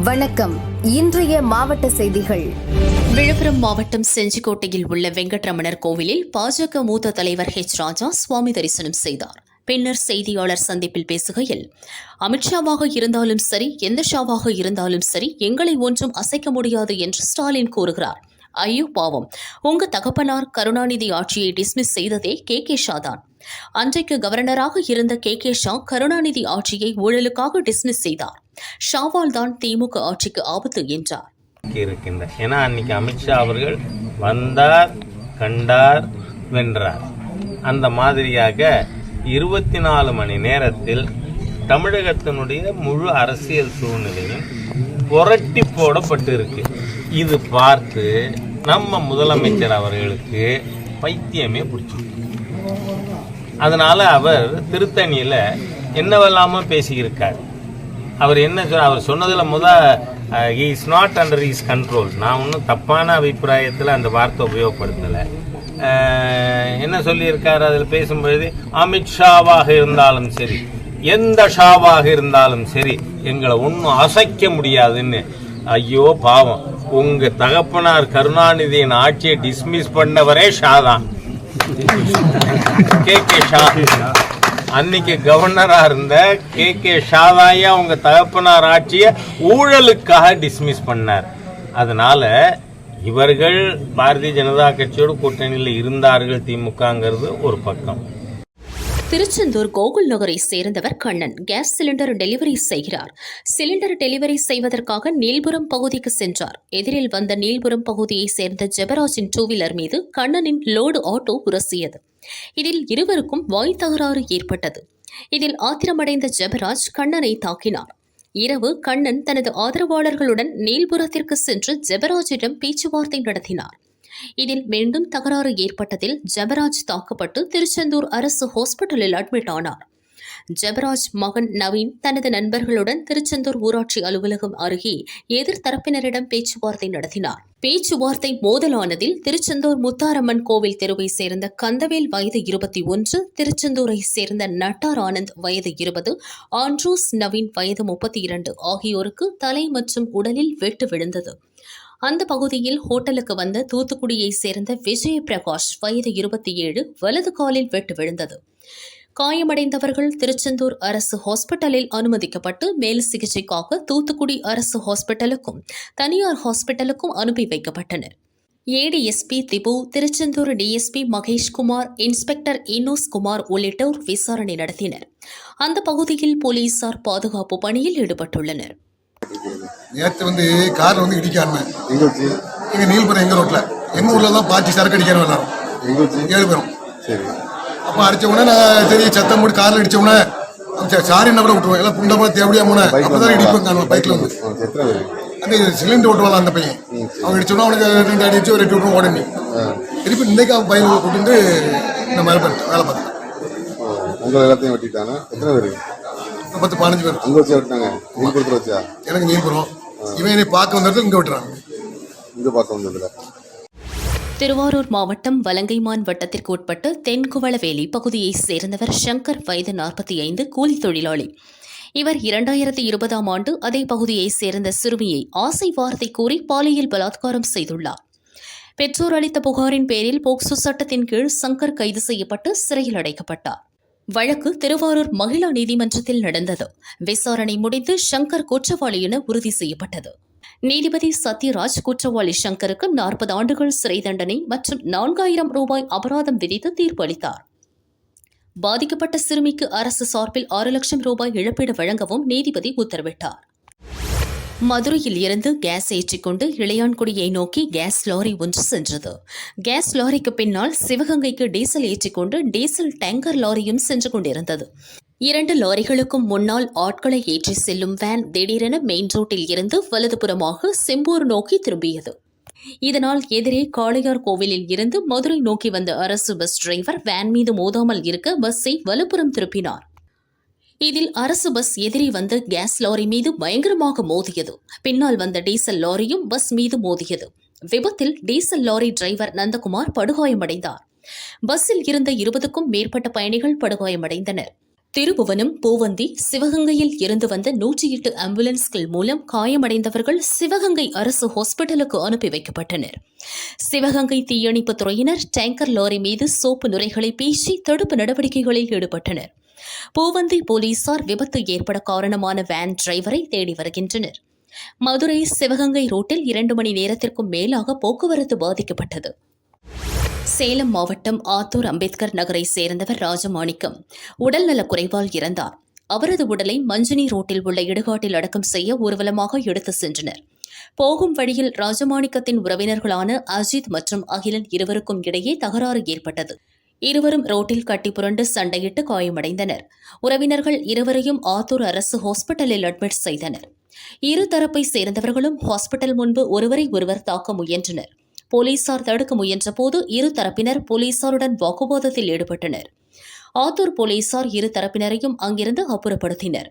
வணக்கம். இன்றைய மாவட்ட செய்திகள். விழுப்புரம் மாவட்டம் செஞ்சிக்கோட்டையில் உள்ள வெங்கட்ரமணர் கோவிலில் பாஜக மூத்த தலைவர் ஹெச் ராஜா சுவாமி தரிசனம் செய்தார். பின்னர் செய்தியாளர் சந்திப்பில் பேசுகையில் அமித்ஷாவாக இருந்தாலும் சரி எந்த ஷாவாக இருந்தாலும் சரி எங்களை ஒன்றும் அசைக்க முடியாது என்று ஸ்டாலின் கூறுகிறார். ஐயோ பாவம். உங்க தகப்பனார் கருணாநிதி ஆட்சியை டிஸ்மிஸ் செய்ததே கே. கே. ஷா தான். அன்றைக்கு கவர்னராக இருந்த கே. கே. ஷா கருணாநிதி ஆட்சியை ஊழலுக்காக டிஸ்மிஸ் செய்தார். ஷாவால் தான் திமுக ஆட்சிக்கு ஆபத்து என்றார். இருக்கின்ற. ஏன்னா அன்னைக்கு அமித்ஷா அவர்கள் வந்தார் கண்டார் வென்றார். அந்த மாதிரியாக இருபத்தி நாலு மணி நேரத்தில் தமிழகத்தினுடைய முழு அரசியல் சூழ்நிலையும் புரட்டி போடப்பட்டிருக்கு. இது பார்த்து நம்ம முதலமைச்சர் அவர்களுக்கு பைத்தியமே பிடிச்சிருக்கு அதனால அவர் திருத்தணியில் என்னவெல்லாமோ பேசியிருக்கார். அவர் என்ன சொன்ன அவர் சொன்னதில் முத is not under is control நான் ஒன்றும் தப்பான அபிப்பிராயத்தில் அந்த வார்த்தை உபயோகப்படுத்தலை. என்ன சொல்லியிருக்கார் அதில் பேசும்பொழுது அமித்ஷாவாக இருந்தாலும் சரி எந்த ஷாவாக இருந்தாலும் சரி எங்களை ஒன்றும் அசைக்க முடியாதுன்னு. ஐயோ பாவம். உங்கள் தகப்பனார் கருணாநிதியின் ஆட்சியை டிஸ்மிஸ் பண்ணவரே ஷா தான். கே. கே. ஷா. அன்னைக்கு கவர்னரா இருந்த கே. கே. ஷாதாயா அவங்க தகப்பனார் ஆட்சியை ஊழலுக்காக டிஸ்மிஸ் பண்ணார். அதனால இவர்கள் பாரதிய ஜனதா கட்சியோடு கூட்டணியில் இருந்தார்கள் திமுகங்கிறது ஒரு பக்கம். திருச்செந்தூர் கோகுல் நகரை சேர்ந்தவர் கண்ணன். கேஸ் சிலிண்டர் டெலிவரி செய்கிறார். சிலிண்டர் டெலிவரி செய்வதற்காக நீல்புரம் பகுதிக்கு சென்றார். எதிரில் வந்த நீல்புரம் பகுதியை சேர்ந்த ஜெபராஜின் டூ வீலர் மீது கண்ணனின் லோடு ஆட்டோ உரசியது. இதில் இருவருக்கும் வாய் தகராறு ஏற்பட்டது. இதில் ஆத்திரமடைந்த ஜெபராஜ் கண்ணனை தாக்கினார். இரவு கண்ணன் தனது ஆதரவாளர்களுடன் நீல்புரத்திற்கு சென்று ஜெபராஜிடம் பேச்சுவார்த்தை நடத்தினார். இதில் மீண்டும் தகராறு ஏற்பட்டதில் ஜெபராஜ் தாக்கப்பட்டு திருச்செந்தூர் அரசு ஹாஸ்பிட்டலில் அட்மிட் ஆனார். ஜெபராஜ் மகன் நவீன் தனது நண்பர்களுடன் திருச்செந்தூர் ஊராட்சி அலுவலகம் அருகே எதிர்த்தரப்பினரிடம் பேச்சுவார்த்தை நடத்தினார். பேச்சுவார்த்தை மோதலானதில் திருச்செந்தூர் முத்தாரம்மன் கோவில் தெருவை சேர்ந்த கந்தவேல் வயது இருபத்தி ஒன்று திருச்செந்தூரை சேர்ந்த நட்டார் ஆனந்த் வயது இருபது ஆண்ட்ரூஸ் நவீன் வயது முப்பத்தி இரண்டு ஆகியோருக்கு தலை மற்றும் உடலில் வெட்டு விழுந்தது. அந்த பகுதியில் ஹோட்டலுக்கு வந்த தூத்துக்குடியை சேர்ந்த விஜய பிரகாஷ் வயது இருபத்தி ஏழு வலது காலில் வெட்டு விழுந்தது. காயமடைந்தவர்கள் திருச்செந்தூர் அரசு ஹாஸ்பிட்டலில் அனுமதிக்கப்பட்டு மேல் சிகிச்சைக்காக தூத்துக்குடி அரசு ஹாஸ்பிட்டலுக்கும் தனியார் ஹாஸ்பிட்டலுக்கும் அனுப்பி வைக்கப்பட்டனர். ADSP Dibu Tiruchendur DSP Maheshkumar inspector Enos Kumar உள்ளிட்டோர் விசாரணை நடத்தினர். அந்த பகுதியில் போலீசார் பாதுகாப்பு பணியில் ஈடுபட்டுள்ளனர். நேற்று வந்து காரில் வந்து இடிக்காம. எங்க நீல்புரம் எங்க ரோட்ல. எங்க ஊர்ல தான் பாட்டி சரக்கு வச்சு ஏழு பேரும். சரி. அப்ப அடிச்ச உடனே நான் சரி சத்தம் போட்டு கார்ல அடிச்ச உடனே சரி, சாரின்னா கூட விட்டுருவோம் எல்லாம் புண்டமா தேவையா போன அப்பதான் இடிப்பேன் காணுவோம் பைக்ல வந்து. அந்த சிலிண்டர் ஓட்டுவாள் அந்த பையன். அவன் அடிச்சோன்னா அவனுக்கு ரெண்டு அடி அடிச்சு ஒரு எட்டு விட்டுரும் உடனே. திருப்பி இன்னைக்கு அவன் பையன் கூட்டிட்டு இந்த மாதிரி பண்ணிட்டு வேலை பார்த்தேன் உங்களை எல்லாத்தையும் வெட்டிட்டாங்க எத்தனை பேர் பத்து பதினஞ்சு பேர். அங்க வச்சு வெட்டினாங்க. நீல்புரத்தில் வச்சா எனக்கு நீல்புரம் இவன் என்னை பார்க்க வந்தது இங்க விட்டுறாங்க. இங்க பார்க்க வந்ததுல. திருவாரூர் மாவட்டம் வலங்கைமான் வட்டத்திற்கு உட்பட்ட தென்குவளவேலி பகுதியைச் சேர்ந்தவர் சங்கர் வயது நாற்பத்தி ஐந்து கூலி தொழிலாளி. இவர் இரண்டாயிரத்தி இருபதாம் ஆண்டு அதே பகுதியைச் சேர்ந்த சிறுமியை ஆசை வார்த்தை கூறி பாலியல் பலாத்காரம் செய்துள்ளார். பெற்றோர் அளித்த புகாரின் பேரில் போக்சோ சட்டத்தின் கீழ் சங்கர் கைது செய்யப்பட்டு சிறையில் அடைக்கப்பட்டார். வழக்கு திருவாரூர் மகிழா நீதிமன்றத்தில் நடந்தது. விசாரணை முடிந்து சங்கர் குற்றவாளி என உறுதி செய்யப்பட்டது. நீதிபதி சத்யராஜ் குற்றவாளி சங்கருக்கு நாற்பது ஆண்டுகள் சிறை தண்டனை மற்றும் நான்காயிரம் ரூபாய் அபராதம் விதித்து தீர்ப்பு அளித்தார். பாதிக்கப்பட்ட சிறுமிக்கு அரசு சார்பில் ஆறு லட்சம் ரூபாய் இழப்பீடு வழங்கவும் நீதிபதி உத்தரவிட்டார். மதுரையில் இருந்து கேஸ் ஏற்றிக்கொண்டு இளையான்குடியை நோக்கி கேஸ் லாரி ஒன்று சென்றது. கேஸ் லாரிக்கு பின்னால் சிவகங்கைக்கு டீசல் ஏற்றிக்கொண்டு டீசல் டேங்கர் லாரியும் சென்று கொண்டிருந்தது. இரண்டு லாரிகளுக்கும் முன்னால் ஆட்களை ஏற்றி செல்லும் வேன் திடீரென மெயின் ரோட்டில் இருந்து வலதுபுறமாக செம்பூர் நோக்கி திரும்பியது. இதனால் எதிரே காளையார் கோவிலில் இருந்து மதுரை நோக்கி வந்த அரசு பஸ் டிரைவர் வேன் மீது மோதாமல் இருக்க பஸ்ஸை வலுப்புறம் திருப்பினார். இதில் அரசு பஸ் எதிரே வந்த கேஸ் லாரி மீது பயங்கரமாக மோதியது. பின்னால் வந்த டீசல் லாரியும் பஸ் மீது மோதியது. விபத்தில் டீசல் லாரி டிரைவர் நந்தகுமார் படுகாயமடைந்தார். பஸ்ஸில் இருந்த இருபதுக்கும் மேற்பட்ட பயணிகள் படுகாயமடைந்தனர். திருபுவனம் பூவந்தி சிவகங்கையில் இருந்து வந்த நூற்றி எட்டு ஆம்புலன்ஸ்கள் மூலம் காயமடைந்தவர்கள் சிவகங்கை அரசு ஹாஸ்பிட்டலுக்கு அனுப்பி வைக்கப்பட்டனர். சிவகங்கை தீயணைப்புத் துறையினர் டேங்கர் லாரி மீது சோப்பு நுரைகளை பீச்சி தடுப்பு நடவடிக்கைகளில் ஈடுபட்டனர். பூவந்தி போலீசார் விபத்து ஏற்பட காரணமான வேன் டிரைவரை தேடி வருகின்றனர். மதுரை சிவகங்கை ரோட்டில் இரண்டு மணி நேரத்திற்கும் மேலாக போக்குவரத்து பாதிக்கப்பட்டது. சேலம் மாவட்டம் ஆத்தூர் அம்பேத்கர் நகரை சேர்ந்தவர் ராஜமாணிக்கம். உடல்நலக் குறைவால் இறந்தார். அவரது உடலை மஞ்சனி ரோட்டில் உள்ள இடுகாட்டில் அடக்கம் செய்ய ஊர்வலமாக எடுத்து சென்றனர். போகும் வழியில் ராஜமாணிக்கத்தின் உறவினர்களான அஜித் மற்றும் அகிலன் இருவருக்கும் இடையே தகராறு ஏற்பட்டது. இருவரும் ரோட்டில் கட்டி புரண்டு சண்டையிட்டு காயமடைந்தனர். உறவினர்கள் இருவரையும் ஆத்தூர் அரசு ஹாஸ்பிட்டலில் அட்மிட் செய்தனர். இரு தரப்பை சேர்ந்தவர்களும் ஹாஸ்பிட்டல் முன்பு ஒருவரை ஒருவர் தாக்க முயன்றனர். போலீசார் தடுக்க முயன்றபோது இரு தரப்பினர் போலீசாருடன் வாக்குவாதத்தில் ஈடுபட்டனர் ஆத்தூர் போலீசார் இரு தரப்பினரையும் அங்கிருந்து அப்புறப்படுத்தினர்